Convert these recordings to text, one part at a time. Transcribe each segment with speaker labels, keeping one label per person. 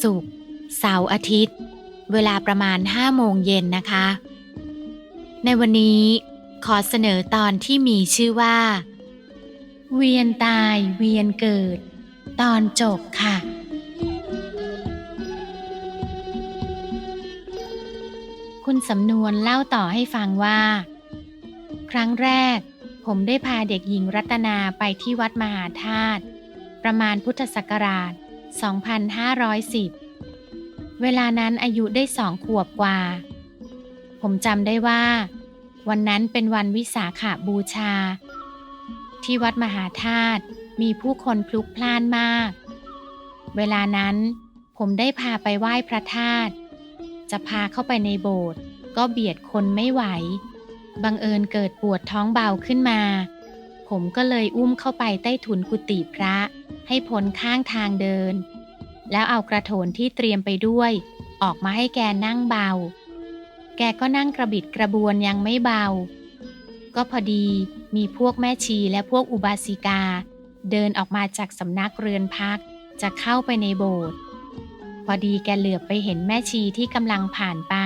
Speaker 1: ศุกร์เสาร์อาทิตย์ เวลาประมาณ5โมงเย็นนะคะ ในวันนี้ขอเสนอตอนที่มีชื่อว่า เวียนตายเวียนเกิด ตอนจบค่ะคุณสำนวนเล่าต่อให้ฟังว่า ครั้งแรก ผมได้พาเด็กหญิงรัตนาไปที่วัดมหาธาตุประมาณพุทธศักราช 2510 เวลานั้นอายุได้สองขวบกว่า ผมจำได้ว่า วันนั้นเป็นวันวิสาขาบูชา ที่วัดมหาธาตุมีผู้คนพลุกพล่านมาก เวลานั้นผมได้พาไปไหว้พระธาตุจะพาเข้าไปในโบสถ์ก็เบียดคนไม่ไหว บังเอิญเกิดปวดท้องเบาขึ้นมา ผมก็เลยอุ้มเข้าไปใต้ถุนกุฏิพระ ให้พ้นข้างทางเดิน แล้วเอากระโถนที่เตรียมไปด้วย ออกมาให้แกนั่งเบา แกก็นั่งกระบิดกระบวนยังไม่เบา ก็พอดีมีพวกแม่ชีและพวกอุบาสิกา เดินออกมาจากสำนักเรือนพักจะเข้าไปในโบสถ์พอดีแกเหลือบไปเห็นแม่ชีที่กำลังผ่านไป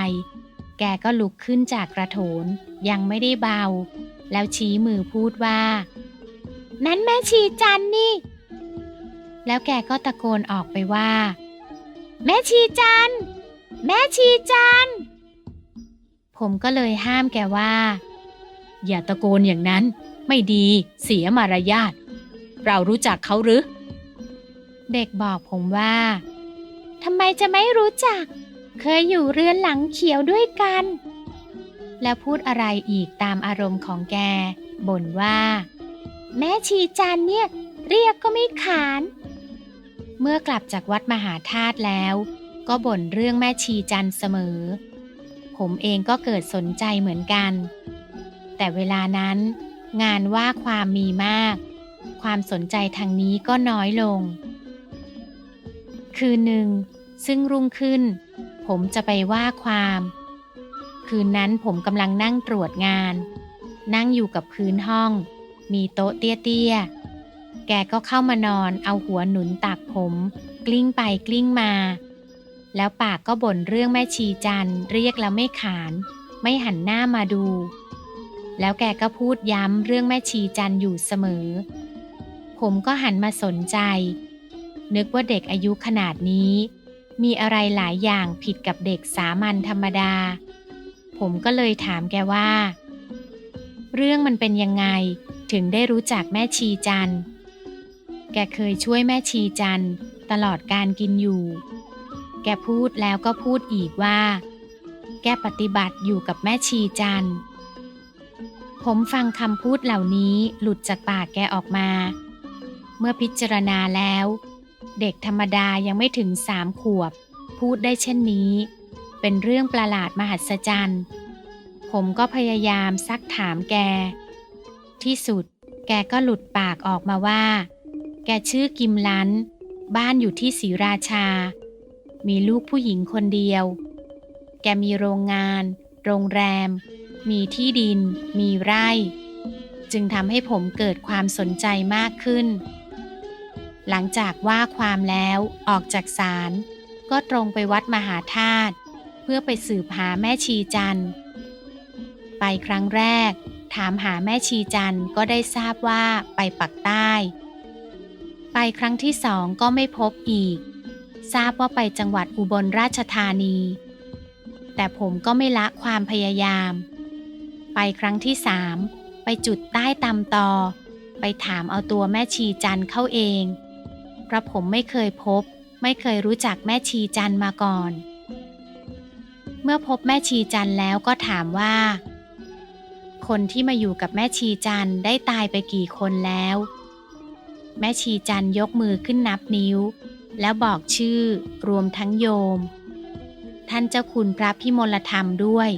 Speaker 1: แกก็ลุกขึ้นจากกระโถนยังไม่ได้เบา แล้วชี้มือพูดว่า นั้นแม่ชีจันนี่ แล้วแกก็ตะโกนออกไปว่า แม่ชีจัน แม่ชีจัน ผมก็เลยห้ามแกว่า อย่าตะโกนอย่างนั้น ไม่ดีเสียมารยาท เรารู้จักเขาหรือ เด็กบอกผมว่าทำไมจะไม่รู้จัก เคยอยู่เรือนหลังเขียวด้วยกัน แล้วพูดอะไรอีกตามอารมณ์ของแกบ่นว่า แม่ชีจันเนี่ย เรียกก็ไม่ขาน เมื่อกลับจากวัดมหาธาตุแล้ว ก็บ่นเรื่องแม่ชีจันเสมอ ผมเองก็เกิดสนใจเหมือนกัน แต่เวลานั้นงานว่าความมีมาก ความสนใจทางนี้ก็น้อยลง คืนหนึ่ง ซึ่งรุ่งขึ้น ผมจะไปว่าความ คืนนั้นผมกำลังนั่งตรวจงาน นั่งอยู่กับพื้นห้อง มีโต๊ะเตี้ยๆ แกก็เข้ามานอนเอาหัวหนุนตักผม กลิ้งไปกลิ้งมา แล้วปากก็บ่นเรื่องแม่ชีจันเรียกแล้วไม่ขาน ไม่หันหน้ามาดู แล้วแกก็พูดย้ำเรื่องแม่ชีจันอยู่เสมอ ผมก็หันมาสนใจ นึกว่าเด็กอายุขนาดนี้ มีอะไรหลายอย่างผิดกับเด็กสามัญธรรมดา ผมก็เลยถามแกว่า เรื่องมันเป็นยังไงถึงได้รู้จักแม่ชีจัน แกเคยช่วยแม่ชีจันตลอดการกินอยู่ แกพูดแล้วก็พูดอีกว่า แกปฏิบัติอยู่กับแม่ชีจันผมฟังคำพูดเหล่านี้หลุดจากปากแกออกมา เมื่อพิจารณาแล้ว เด็กธรรมดายังไม่ถึงสามขวบ พูดได้เช่นนี้ เป็นเรื่องประหลาดมหัศจรรย์ผมก็พยายามซักถามแก ที่สุดแกก็หลุดปากออกมาว่า แกชื่อกิมลัน บ้านอยู่ที่ศรีราชา มีลูกผู้หญิงคนเดียว แกมีโรงงาน โรงแรม มีที่ดิน มีไร่ จึงทำให้ผมเกิดความสนใจมากขึ้น หลังจากว่าความแล้วออกจากศาลก็ตรงไปวัดมหาธาตุเพื่อไปสืบหาแม่ชีจันไปครั้งแรก ถามหาแม่ชีจันก็ได้ทราบว่าไปปักใต้ ไปครั้งที่สองก็ไม่พบอีก ทราบว่าไปจังหวัดอุบลราชธานี แต่ผมก็ไม่ละความพยายาม ไปครั้งที่สามไปจุดใต้ตำตอ ไปถามเอาตัวแม่ชีจันเข้าเอง เพราะผมไม่เคยพบ ไม่เคยรู้จักแม่ชีจันมาก่อน เมื่อพบแม่ชีจันแล้วก็ถามว่า คนที่มาอยู่กับแม่ชีจันได้ตายไปกี่คนแล้ว แม่ชีจันยกมือขึ้นนับนิ้ว แล้วบอกชื่อรวมทั้งโยม ท่านเจ้าคุณพระพิมลธรรมด้วย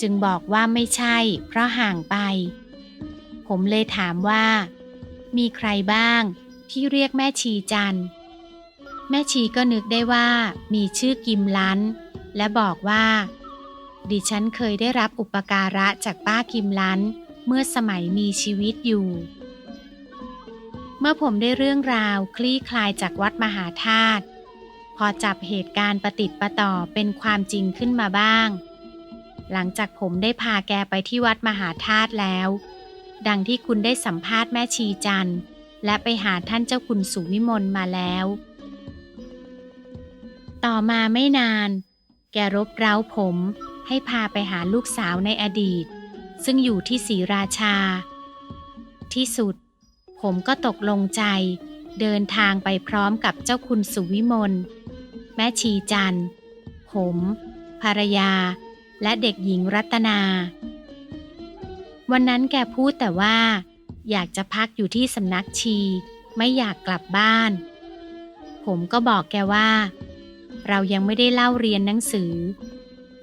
Speaker 1: จึงบอกว่าไม่ใช่ เพราะห่างไป ผมเลยถามว่า มีใครบ้างที่เรียกแม่ชีจัน แม่ชีก็นึกได้ว่ามีชื่อกิมลันและบอกว่า ดิฉันเคยได้รับอุปการะจากป้ากิมลันเมื่อสมัยมีชีวิตอยู่ มื่อผมได้เรื่องราวคลี่คลายจากวัดมหาธาตุพอจับเหตุการณ์ประติดประต่อเป็นความจริงขึ้นมาบ้าง หลังจากผมได้พาแกไปที่วัดมหาธาตุแล้ว ดังที่คุณได้สัมภาษณ์แม่ชีจันและไปหาท่านเจ้าคุณสุวิมลมาแล้ว ต่อมาไม่นาน แกรบเร้าผมให้พาไปหาลูกสาวในอดีต ซึ่งอยู่ที่ศรีราชา ที่สุด ผมก็ตกลงใจ เดินทางไปพร้อมกับเจ้าคุณสุวิมลแม่ชีจันผม ภรรยา และเด็กหญิงรัตนา วันนั้นแกพูดแต่ว่า อยากจะพักอยู่ที่สำนักชี ไม่อยากกลับบ้าน ผมก็บอกแกว่า เรายังไม่ได้เล่าเรียนหนังสือ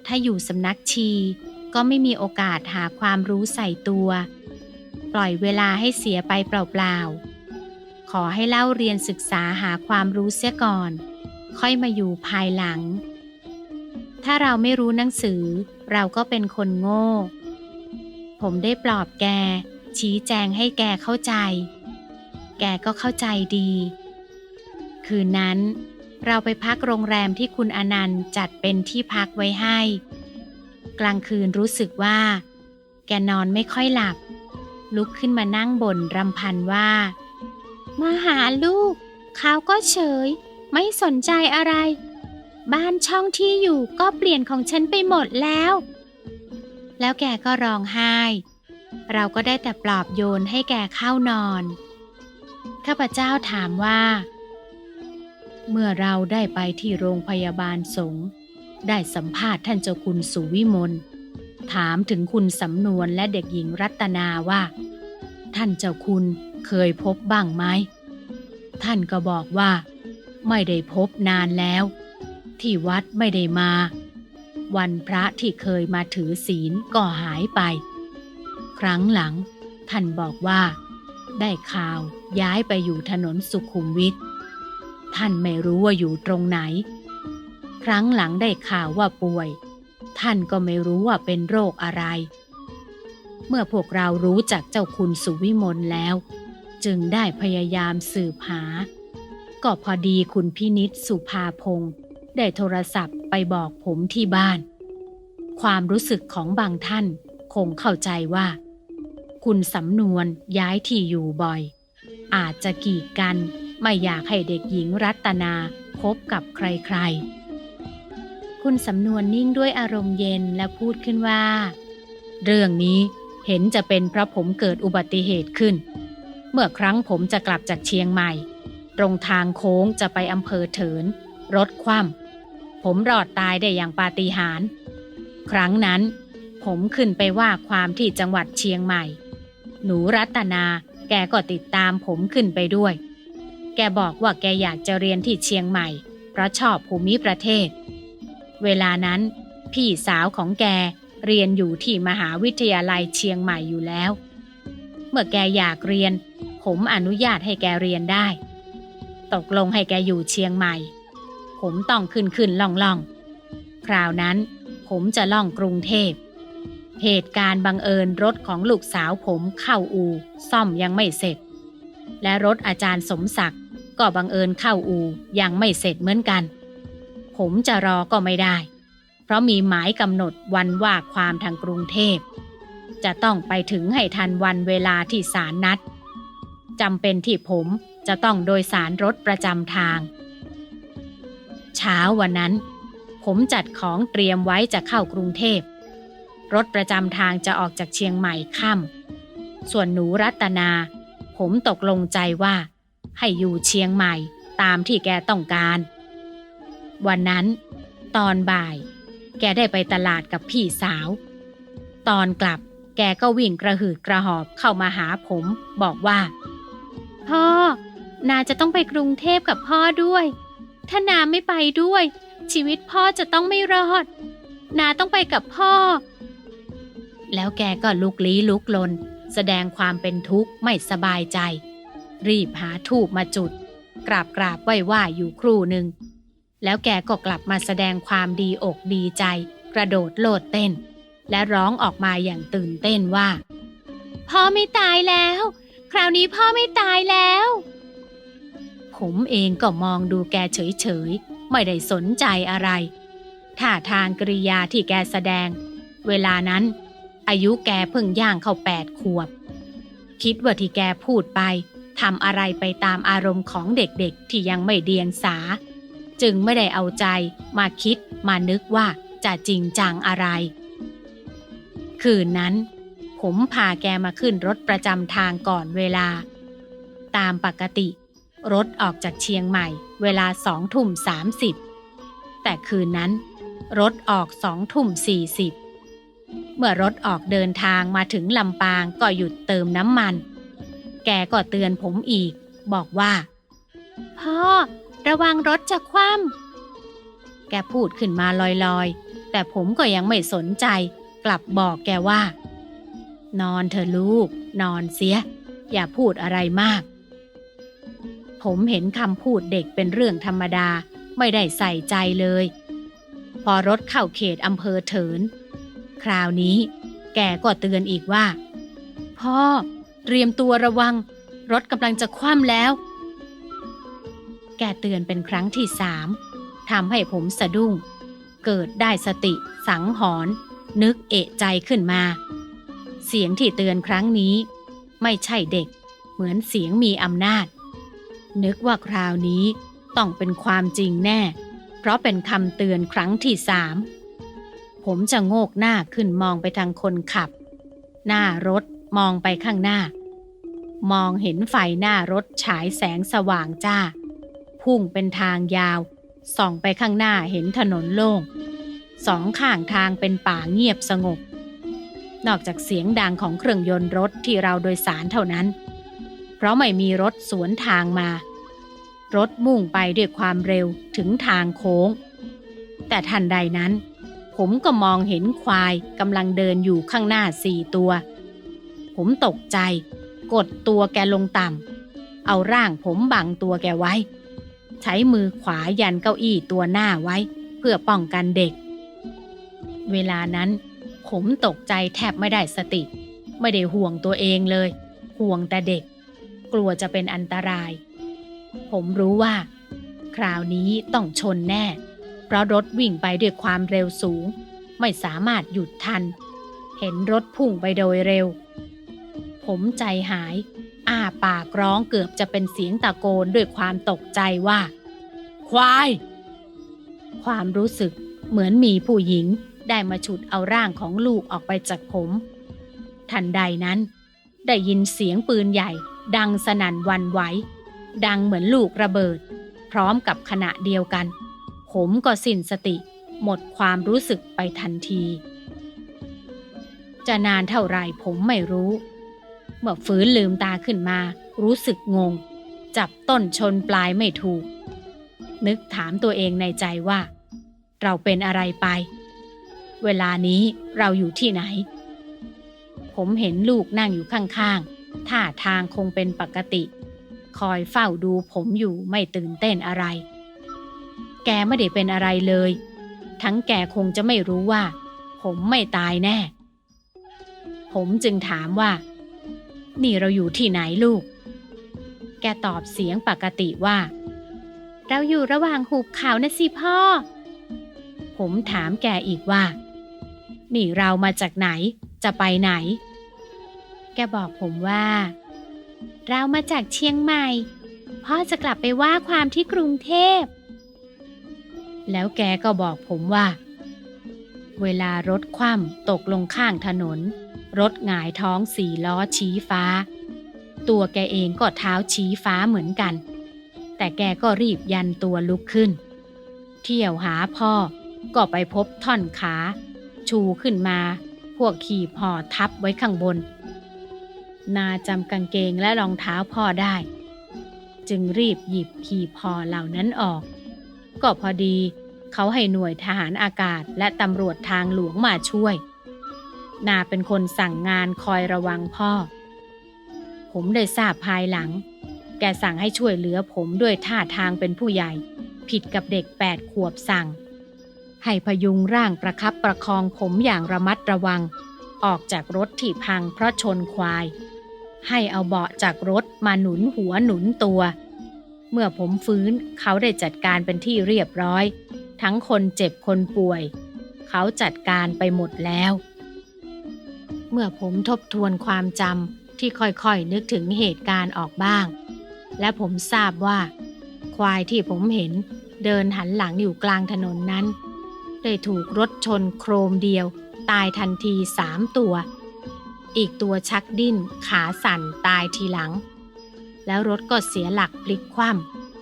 Speaker 1: ถ้าอยู่สำนักชีก็ไม่มีโอกาสหาความรู้ใส่ตัว ปล่อยเวลาให้เสียไปเปล่าๆ ขอให้เล่าเรียนศึกษาหาความรู้เสียก่อน ค่อยมาอยู่ภายหลัง ถ้าเราไม่รู้หนังสือ เราก็เป็นคนโง่ ผมได้ปลอบแก ชี้แจงให้แกเข้าใจ แกก็เข้าใจดี คืนนั้นเราไปพักโรงแรมที่คุณอนันต์จัดเป็นที่พักไว้ให้ กลางคืนรู้สึกว่า แกนอนไม่ค่อยหลับ ลุกขึ้นมานั่งบนรำพันว่า มาหาลูก เขาก็เฉย ไม่สนใจอะไร บ้านช่องที่อยู่ก็เปลี่ยนของฉันไปหมดแล้ว แล้วแกก็ร้องไห้ เราก็ได้แต่ปลอบโยนให้แกเข้านอน ข้าพเจ้าถามว่า เมื่อเราได้ไปที่โรงพยาบาลสงฆ์ได้สัมภาษณ์ท่านเจ้าคุณสุวิมล ถามถึงคุณสำนวนและเด็กหญิงรัตนาว่า ท่านเจ้าคุณเคยพบบ้างไหม ท่านก็บอกว่า ไม่ได้พบนานแล้ว ที่วัดไม่ได้มา วันพระที่เคยมาถือศีลก็หายไป ครั้งหลัง ท่านบอกว่า ได้ข่าวย้ายไปอยู่ถนนสุขุมวิทท่านไม่รู้ว่าอยู่ตรงไหน ครั้งหลังได้ข่าวว่าป่วย ท่านก็ไม่รู้ว่าเป็นโรคอะไร เมื่อพวกเรารู้จักเจ้าคุณสุวิมลแล้ว จึงได้พยายามสืบหา ก็พอดีคุณพินิษสุภาพงศ์ได้โทรศัพท์ไปบอกผมที่บ้าน ความรู้สึกของบางท่านคงเข้าใจว่า คุณสำนวนย้ายที่อยู่บ่อย อาจจะกีดกันไม่อยากให้เด็กหญิงรัตนาพบกับใครๆ คุณสำนวนนิ่งด้วยอารมณ์เย็นและพูดขึ้นว่า เรื่องนี้เห็นจะเป็นเพราะผมเกิดอุบัติเหตุขึ้น เมื่อครั้งผมจะกลับจากเชียงใหม่ ตรงทางโค้งจะไปอำเภอเถิน รถคว่ำผมรอดตายได้อย่างปาฏิหาริย์ครั้งนั้นผมขึ้นไปว่าความที่จังหวัดเชียงใหม่ หนูรัตนาแกก็ติดตามผมขึ้นไปด้วย แกบอกว่าแกอยากจะเรียนที่เชียงใหม่ เพราะชอบภูมิประเทศ เวลานั้น พี่สาวของแกเรียนอยู่ที่มหาวิทยาลัยเชียงใหม่อยู่แล้ว เมื่อแกอยากเรียน ผมอนุญาตให้แกเรียนได้ ตกลงให้แกอยู่เชียงใหม่ ผมต้องขึ้นขึ้นล่องล่องคราวนั้นผมจะล่องกรุงเทพ เหตุการณ์บังเอิญรถของลูกสาวผมเข้าอูซ่อมยังไม่เสร็จ และรถอาจารย์สมศักดิ์ก็บังเอิญเข้าอูยังไม่เสร็จเหมือนกัน ผมจะรอก็ไม่ได้ เพราะมีหมายกำหนดวันว่าความทางกรุงเทพ จะต้องไปถึงให้ทันวันเวลาที่ศาลนัดจำเป็นที่ผมจะต้องโดยสารรถประจำทาง เช้าวันนั้น ผมจัดของเตรียมไว้จะเข้ากรุงเทพ รถประจำทางจะออกจากเชียงใหม่ค่ำส่วนหนูรัตนา ผมตกลงใจว่า ให้อยู่เชียงใหม่ตามที่แกต้องการ วันนั้น ตอนบ่าย แกได้ไปตลาดกับพี่สาว ตอนกลับแกก็วิ่งกระหืดกระหอบเข้ามาหาผม บอกว่า พ่อ นาจะต้องไปกรุงเทพกับพ่อด้วย ถ้านาไม่ไปด้วย ชีวิตพ่อจะต้องไม่รอด นาต้องไปกับพ่อ แล้วแกก็ลุกลี้ลุกลน แสดงความเป็นทุกข์ไม่สบายใจ รีบหาทูบมาจุด กราบกราบไหว้ไหว้อยู่ครู่หนึ่ง แล้วแกก็กลับมาแสดงความดีอกดีใจ กระโดดโลดเต้น และร้องออกมาอย่างตื่นเต้นว่า พ่อไม่ตายแล้ว คราวนี้พ่อไม่ตายแล้ว ผมเองก็มองดูแกเฉยๆ ไม่ได้สนใจอะไรท่าทางกริยาที่แกแสดง เวลานั้น อายุแกเพิ่งย่างเข้าแปดขวบ คิดว่าที่แกพูดไปทำอะไรไปตามอารมณ์ของเด็กๆที่ยังไม่เดียงสา จึงไม่ได้เอาใจมาคิดมานึกว่าจะจริงจังอะไร คืนนั้น ผมพาแกมาขึ้นรถประจำทางก่อนเวลา ตามปกติ รถออกจากเชียงใหม่เวลาสองทุ่มสามสิบแต่คืนนั้น รถออกสองทุ่มสี่สิบเมื่อรถออกเดินทางมาถึงลำปางก็หยุดเติมน้ำมัน แกก็เตือนผมอีก บอกว่า พ่อ ระวังรถจะคว่ำแกพูดขึ้นมาลอยๆ แต่ผมก็ยังไม่สนใจ กลับบอกแกว่า นอนเถอะลูก นอนเสีย อย่าพูดอะไรมาก ผมเห็นคำพูดเด็กเป็นเรื่องธรรมดา ไม่ได้ใส่ใจเลย พอรถเข้าเขตอำเภอเถิน คราวนี้ แกก็เตือนอีกว่า พ่อ เตรียมตัวระวัง รถกำลังจะคว่ำแล้ว แกเตือนเป็นครั้งที่สามทำให้ผมสะดุ้ง เกิดได้สติ สังหรณ์นึกเอะใจขึ้นมา เสียงที่เตือนครั้งนี้ ไม่ใช่เด็ก เหมือนเสียงมีอำนาจ นึกว่าคราวนี้ต้องเป็นความจริงแน่ เพราะเป็นคำเตือนครั้งที่สามผมจะโงกหน้าขึ้นมองไปทางคนขับ หน้ารถมองไปข้างหน้า มองเห็นไฟหน้ารถฉายแสงสว่างจ้า พุ่งเป็นทางยาว ส่องไปข้างหน้าเห็นถนนโล่ง สองข้างทางเป็นป่าเงียบสงบ นอกจากเสียงดังของเครื่องยนต์รถที่เราโดยสารเท่านั้น เพราะไม่มีรถสวนทางมา รถมุ่งไปด้วยความเร็วถึงทางโค้ง แต่ทันใดนั้น ผมก็มองเห็นควายกำลังเดินอยู่ข้างหน้าสี่ตัว ผมตกใจ กดตัวแกลงต่ำเอาร่างผมบังตัวแกไว้ ใช้มือขวายันเก้าอี้ตัวหน้าไว้ เพื่อป้องกันเด็ก เวลานั้น ผมตกใจแทบไม่ได้สติ ไม่ได้ห่วงตัวเองเลย ห่วงแต่เด็ก กลัวจะเป็นอันตราย ผมรู้ว่า คราวนี้ต้องชนแน่ เพราะรถวิ่งไปด้วยความเร็วสูง ไม่สามารถหยุดทัน เห็นรถพุ่งไปโดยเร็ว ผมใจหาย ปากร้องเกือบจะเป็นเสียงตะโกนด้วยความตกใจว่า ควาย ความรู้สึกเหมือนมีผู้หญิงได้มาฉุดเอาร่างของลูกออกไปจากผม ทันใดนั้น ได้ยินเสียงปืนใหญ่ ดังสนั่นวันไหว ดังเหมือนลูกระเบิด พร้อมกับขณะเดียวกัน ผมก็สิ้นสติ หมดความรู้สึกไปทันที จะนานเท่าไรผมไม่รู้ เมื่อฟื้นลืมตาขึ้นมา รู้สึกงง จับต้นชนปลายไม่ถูก นึกถามตัวเองในใจว่า เราเป็นอะไรไป เวลานี้เราอยู่ที่ไหน ผมเห็นลูกนั่งอยู่ข้างๆท่าทางคงเป็นปกติ คอยเฝ้าดูผมอยู่ไม่ตื่นเต้นอะไร แกไม่ได้เป็นอะไรเลย ทั้งแกคงจะไม่รู้ว่า ผมไม่ตายแน่ ผมจึงถามว่า นี่เราอยู่ที่ไหนลูก แกตอบเสียงปกติว่า เราอยู่ระหว่างหุบเขานะสิพ่อ ผมถามแกอีกว่า นี่เรามาจากไหน จะไปไหน แกบอกผมว่า เรามาจากเชียงใหม่ พ่อจะกลับไปว่าความที่กรุงเทพ แล้วแกก็บอกผมว่า เวลารถคว่ำตกลงข้างถนน รถหงายท้องสี่ล้อชี้ฟ้า ตัวแกเองก็เท้าชี้ฟ้าเหมือนกัน แต่แกก็รีบยันตัวลุกขึ้น เที่ยวหาพ่อก็ไปพบท่อนขา ชูขึ้นมา พวกขี่พอทับไว้ข้างบน นาจำกางเกงและรองเท้าพ่อได้ จึงรีบหยิบขี่พอเหล่านั้นออก ก็พอดีเขาให้หน่วยทหารอากาศและตำรวจทางหลวงมาช่วย นาเป็นคนสั่งงานคอยระวังพ่อ ผมได้ทราบภายหลัง แกสั่งให้ช่วยเหลือผมด้วยท่าทางเป็นผู้ใหญ่ ผิดกับเด็กแปดขวบสั่ง ให้พยุงร่างประคับประคองผมอย่างระมัดระวัง ออกจากรถที่พังเพราะชนควาย ให้เอาเบาะจากรถมาหนุนหัวหนุนตัว เมื่อผมฟื้นเขาได้จัดการเป็นที่เรียบร้อย ทั้งคนเจ็บคนป่วย เขาจัดการไปหมดแล้ว เมื่อผมทบทวนความจำที่ค่อยๆนึกถึงเหตุการณ์ออกบ้าง และผมทราบว่า ควายที่ผมเห็นเดินหันหลังอยู่กลางถนนนั้น ได้ถูกรถชนโครมเดียว ตายทันทีสามตัว อีกตัวชักดิ้นขาสั่นตายทีหลัง แล้วรถก็เสียหลักพลิกคว่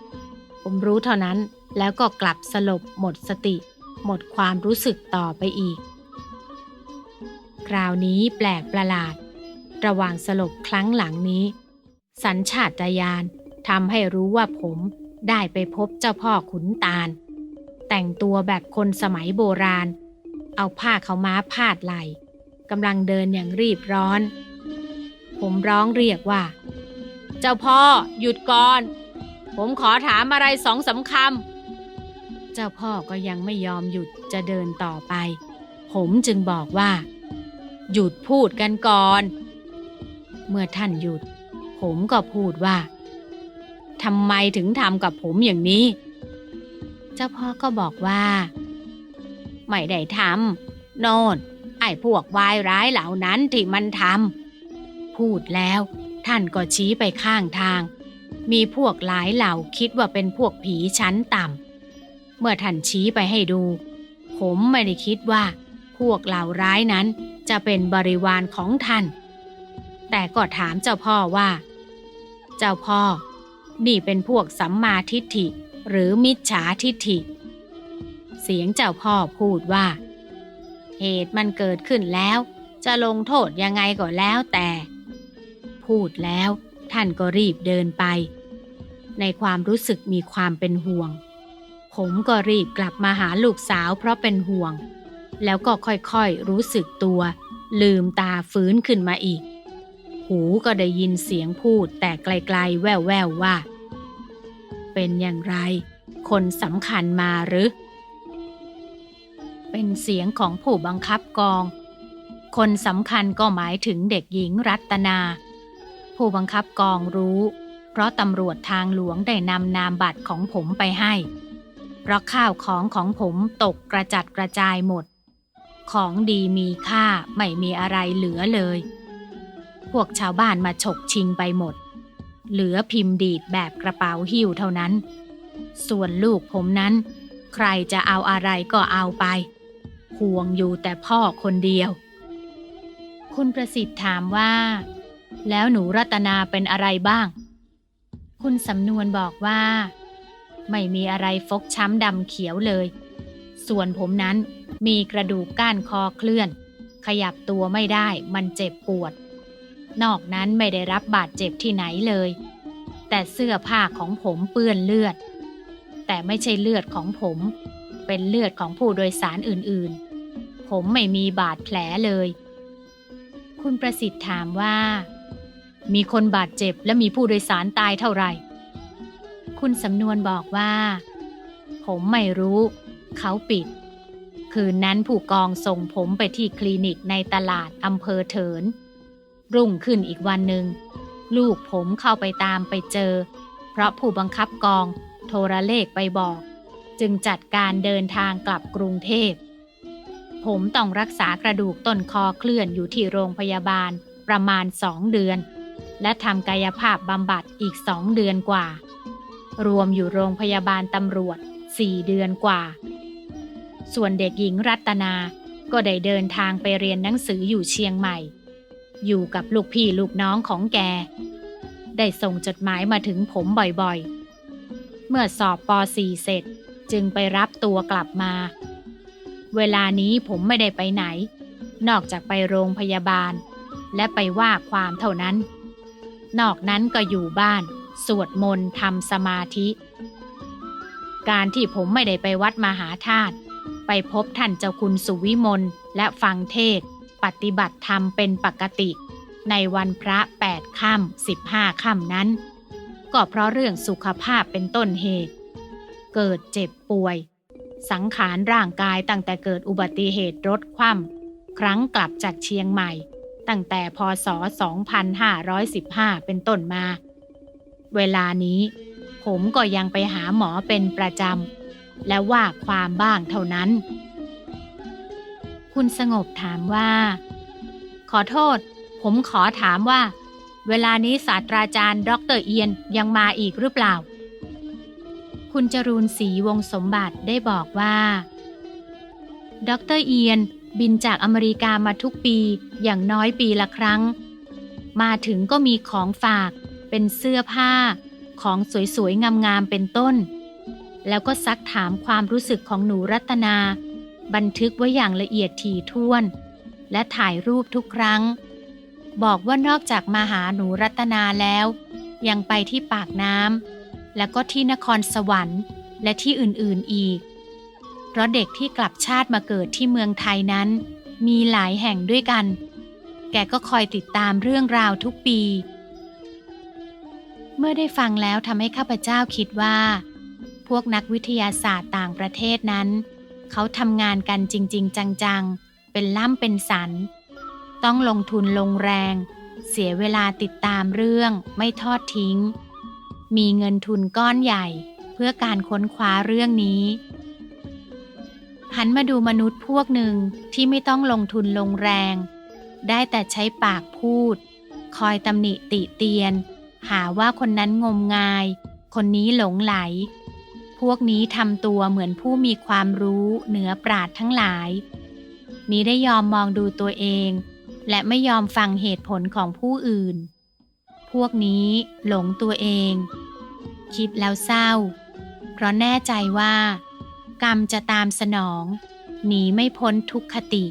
Speaker 1: ำผมรู้เท่านั้นแล้วก็กลับสลบหมดสติ หมดความรู้สึกต่อไปอีก คราวนี้แปลกประหลาด ระหว่างสลบครั้งหลังนี้ สัญชาตญาณทำให้รู้ว่าผมได้ไปพบเจ้าพ่อขุนตาล แต่งตัวแบบคนสมัยโบราณ เอาผ้าเขาม้าพาดไหล่กำลังเดินอย่างรีบร้อน ผมร้องเรียกว่า เจ้าพ่อหยุดก่อน ผมขอถามอะไรสองสามคำเจ้าพ่อก็ยังไม่ยอมหยุดจะเดินต่อไป ผมจึงบอกว่า หยุดพูดกันก่อน เมื่อท่านหยุด ผมก็พูดว่าทำไมถึงทำกับผมอย่างนี้ เจ้าพ่อก็บอกว่า ไม่ได้ทำโน่นไอ้พวกวายร้ายเหล่านั้นที่มันทำพูดแล้วท่านก็ชี้ไปข้างทาง มีพวกหลายเหล่าคิดว่าเป็นพวกผีชั้นต่ำเมื่อท่านชี้ไปให้ดู ผมไม่ได้คิดว่า พวกเหล่าร้ายนั้นจะเป็นบริวารของท่าน แต่ก็ถามเจ้าพ่อว่า เจ้าพ่อ นี่เป็นพวกสัมมาทิฏฐิหรือมิจฉาทิฏฐิ เสียงเจ้าพ่อพูดว่า เหตุมันเกิดขึ้นแล้ว จะลงโทษยังไงก็แล้วแต่ พูดแล้วท่านก็รีบเดินไป ในความรู้สึกมีความเป็นห่วง ผมก็รีบกลับมาหาลูกสาวเพราะเป็นห่วง แล้วก็ค่อยๆรู้สึกตัว ลืมตาฟื้นขึ้นมาอีก หูก็ได้ยินเสียงพูดแต่ไกลๆแว่วๆว่า เป็นอย่างไร คนสำคัญมาหรือ เป็นเสียงของผู้บังคับกอง คนสำคัญก็หมายถึงเด็กหญิงรัตนา ผู้บังคับกองรู้ เพราะตำรวจทางหลวงได้นำนามบัตรของผมไปให้ เพราะข้าวของของผมตกกระจัดกระจายหมด ของดีมีค่าไม่มีอะไรเหลือเลย พวกชาวบ้านมาฉกชิงไปหมด เหลือพิมพ์ดีดแบบกระเป๋าหิ้วเท่านั้น ส่วนลูกผมนั้น ใครจะเอาอะไรก็เอาไป ห่วงอยู่แต่พ่อคนเดียว คุณประสิทธิ์ถามว่า แล้วหนูรัตนาเป็นอะไรบ้าง คุณสำนวนบอกว่า ไม่มีอะไรฟกช้ำดำเขียวเลย ส่วนผมนั้นมีกระดูกก้านคอเคลื่อน ขยับตัวไม่ได้มันเจ็บปวด นอกนั้นไม่ได้รับบาดเจ็บที่ไหนเลย แต่เสื้อผ้าของผมเปื้อนเลือด แต่ไม่ใช่เลือดของผม เป็นเลือดของผู้โดยสารอื่นๆ ผมไม่มีบาดแผลเลย คุณประสิทธิ์ถามว่า มีคนบาดเจ็บและมีผู้โดยสารตายเท่าไหร่ คุณสำนวนบอกว่า ผมไม่รู้ เขาปิด คืนนั้นผู้กองส่งผมไปที่คลินิกในตลาดอำเภอเถิน รุ่งขึ้นอีกวันหนึ่ง ลูกผมเข้าไปตามไปเจอ เพราะผู้บังคับกองโทรเลขไปบอก จึงจัดการเดินทางกลับกรุงเทพ ผมต้องรักษากระดูกต้นคอเคลื่อนอยู่ที่โรงพยาบาลประมาณสองเดือน และทำกายภาพบำบัดอีกสองเดือนกว่า รวมอยู่โรงพยาบาลตำรวจ สี่เดือนกว่า ส่วนเด็กหญิงรัตนา ก็ได้เดินทางไปเรียนหนังสืออยู่เชียงใหม่ อยู่กับลูกพี่ลูกน้องของแก ได้ส่งจดหมายมาถึงผมบ่อยๆ เมื่อสอบป .4 เสร็จจึงไปรับตัวกลับมา เวลานี้ผมไม่ได้ไปไหน นอกจากไปโรงพยาบาล และไปว่าความเท่านั้น นอกนั้นก็อยู่บ้าน สวดมนต์ทำสมาธิ การที่ผมไม่ได้ไปวัดมหาธาตุไปพบท่านเจ้าคุณสุวิมลและฟังเทศ ปฏิบัติธรรมเป็นปกติ ในวันพระแปดค่ำสิบห้าค่ำนั้น ก็เพราะเรื่องสุขภาพเป็นต้นเหตุ เกิดเจ็บป่วย สังขารร่างกายตั้งแต่เกิดอุบัติเหตุรถคว่ำครั้งกลับจากเชียงใหม่ ตั้งแต่พศ 2515 เป็นต้นมา เวลานี้ ผมก็ยังไปหาหมอเป็นประจำ และว่าความบ้างเท่านั้น คุณสงบถามว่า ขอโทษ ผมขอถามว่า เวลานี้ศาสตราจารย์ดอกเตอรเอียนยังมาอีกหรือเปล่า คุณจรูนศรีวงสมบัติได้บอกว่าดอกเตอรเอียนบินจากอเมริกามาทุกปีอย่างน้อยปีละครั้ง มาถึงก็มีของฝากเป็นเสื้อผ้า ของสวยๆ งามๆ เป็นต้น แล้วก็ซักถามความรู้สึกของหนูรัตนา บันทึกไว้อย่างละเอียดถี่ถ้วน และถ่ายรูปทุกครั้ง บอกว่านอกจากมาหาหนูรัตนาแล้ว ยังไปที่ปากน้ำแล้วก็ที่นครสวรรค์และที่อื่นๆอีก เพราะเด็กที่กลับชาติมาเกิดที่เมืองไทยนั้น มีหลายแห่งด้วยกัน แกก็คอยติดตามเรื่องราวทุกปี เมื่อได้ฟังแล้วทำให้ข้าพเจ้าคิดว่า พวกนักวิทยาศาสตร์ต่างประเทศนั้น เขาทำงานกันจริง ๆ จัง ๆ เป็นล่ำเป็นสัน ต้องลงทุนลงแรง เสียเวลาติดตามเรื่องไม่ทอดทิ้ง มีเงินทุนก้อนใหญ่เพื่อการค้นคว้าเรื่องนี้หันมาดูมนุษย์พวกหนึ่งที่ไม่ต้องลงทุนลงแรง ได้แต่ใช้ปากพูด คอยตำหนิติเตียน หาว่าคนนั้นงมงาย คนนี้หลงไหล พวกนี้ทำตัวเหมือนผู้มีความรู้เหนือปราดทั้งหลายมีได้ยอมมองดูตัวเอง และไม่ยอมฟังเหตุผลของผู้อื่น พวกนี้หลงตัวเอง คิดแล้วเศร้า เพราะแน่ใจว่า กรรมจะตามสนอง หนีไม่พ้นทุกขติ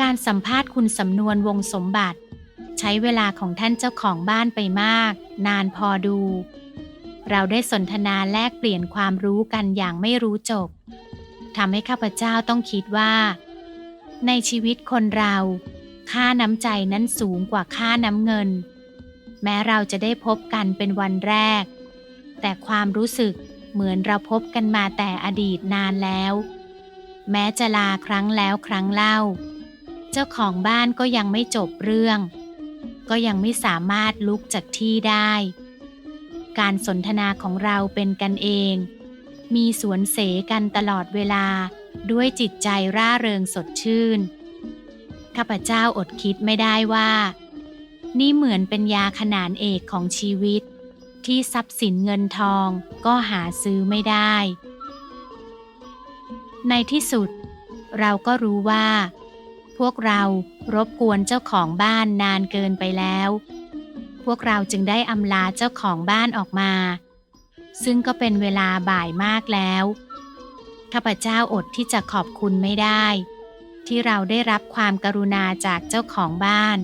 Speaker 1: การสัมภาษณ์คุณสำนวนวงสมบัติ ใช้เวลาของท่านเจ้าของบ้านไปมาก นานพอดู เราได้สนทนาแลกเปลี่ยนความรู้กันอย่างไม่รู้จบทำให้ข้าพเจ้าต้องคิดว่า ในชีวิตคนเรา ค่าน้ำใจนั้นสูงกว่าค่าน้ำเงิน แม้เราจะได้พบกันเป็นวันแรก แต่ความรู้สึกเหมือนเราพบกันมาแต่อดีตนานแล้ว แม้จะลาครั้งแล้วครั้งเล่า เจ้าของบ้านก็ยังไม่จบเรื่อง ก็ยังไม่สามารถลุกจากที่ได้ การสนทนาของเราเป็นกันเอง มีสวนเสกันตลอดเวลาด้วยจิตใจร่าเริงสดชื่น ข้าพเจ้าอดคิดไม่ได้ว่า นี่เหมือนเป็นยาขนานเอกของชีวิต ที่ทรัพย์สินเงินทองก็หาซื้อไม่ได้ ในที่สุด เราก็รู้ว่า พวกเรารบกวนเจ้าของบ้านนานเกินไปแล้ว พวกเราจึงได้อำลาเจ้าของบ้านออกมา ซึ่งก็เป็นเวลาบ่ายมากแล้วข้าพเจ้าอดที่จะขอบคุณไม่ได้ ที่เราได้รับความกรุณาจากเจ้าของบ้าน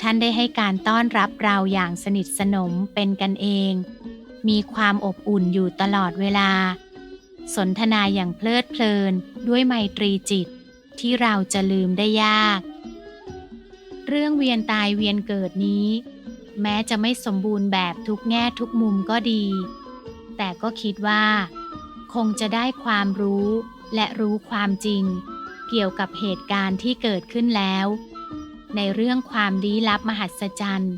Speaker 1: ท่านได้ให้การต้อนรับเราอย่างสนิทสนมเป็นกันเอง มีความอบอุ่นอยู่ตลอดเวลา สนทนาอย่างเพลิดเพลินด้วยไมตรีจิต ที่เราจะลืมได้ยาก เรื่องเวียนตายเวียนเกิดนี้ แม้จะไม่สมบูรณ์แบบทุกแง่ทุกมุมก็ดี แต่ก็คิดว่า คงจะได้ความรู้และรู้ความจริง เกี่ยวกับเหตุการณ์ที่เกิดขึ้นแล้ว ในเรื่องความลี้ลับมหัศจรรย์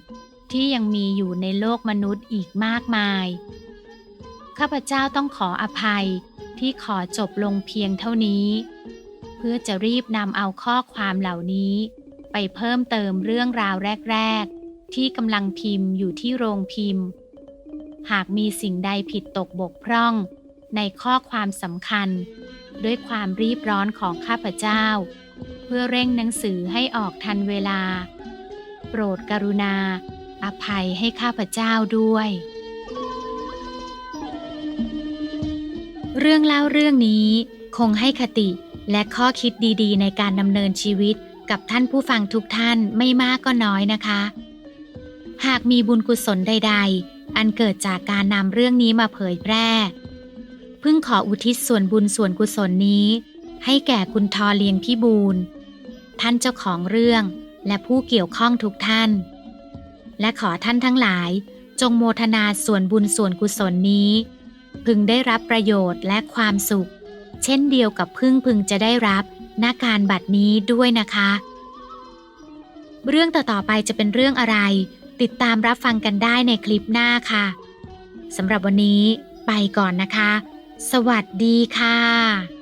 Speaker 1: ที่ยังมีอยู่ในโลกมนุษย์อีกมากมาย ข้าพเจ้าต้องขออภัยที่ขอจบลงเพียงเท่านี้ พื่อจะรีบนำเอาข้อความเหล่านี้ ไปเพิ่มเติมเรื่องราวแรก ๆ ที่กำลังพิมพ์อยู่ที่โรงพิมพ์ หากมีสิ่งใดผิดตกบกพร่อง ในข้อความสำคัญ ด้วยความรีบร้อนของข้าพเจ้า เพื่อเร่งหนังสือให้ออกทันเวลา โปรดกรุณา อภัยให้ข้าพเจ้าด้วยเรื่องเล่าเรื่องนี้คงให้คติ และข้อคิดดีๆ ในการดำเนินชีวิตกับท่านผู้ฟังทุกท่านไม่มากก็น้อยนะคะ หากมีบุญกุศลใดอันเกิดจากการนำเรื่องนี้มาเผยแพร่ พึ่งขออุทิศส่วนบุญส่วนกุศลนี้ ให้แก่คุณทอเลียงพี่บูลท่านเจ้าของเรื่องและผู้เกี่ยวข้องทุกท่าน และขอท่านทั้งหลาย จงโมทนาส่วนบุญส่วนกุศลนี้ พึงได้รับประโยชน์และความสุข เช่นเดียวกับพึ่งพึงจะได้รับณการบัดนี้ด้วยนะคะ เรื่องต่อๆไปจะเป็นเรื่องอะไร ติดตามรับฟังกันได้ในคลิปหน้าค่ะสำหรับวันนี้ไปก่อนนะคะ สวัสดีค่ะ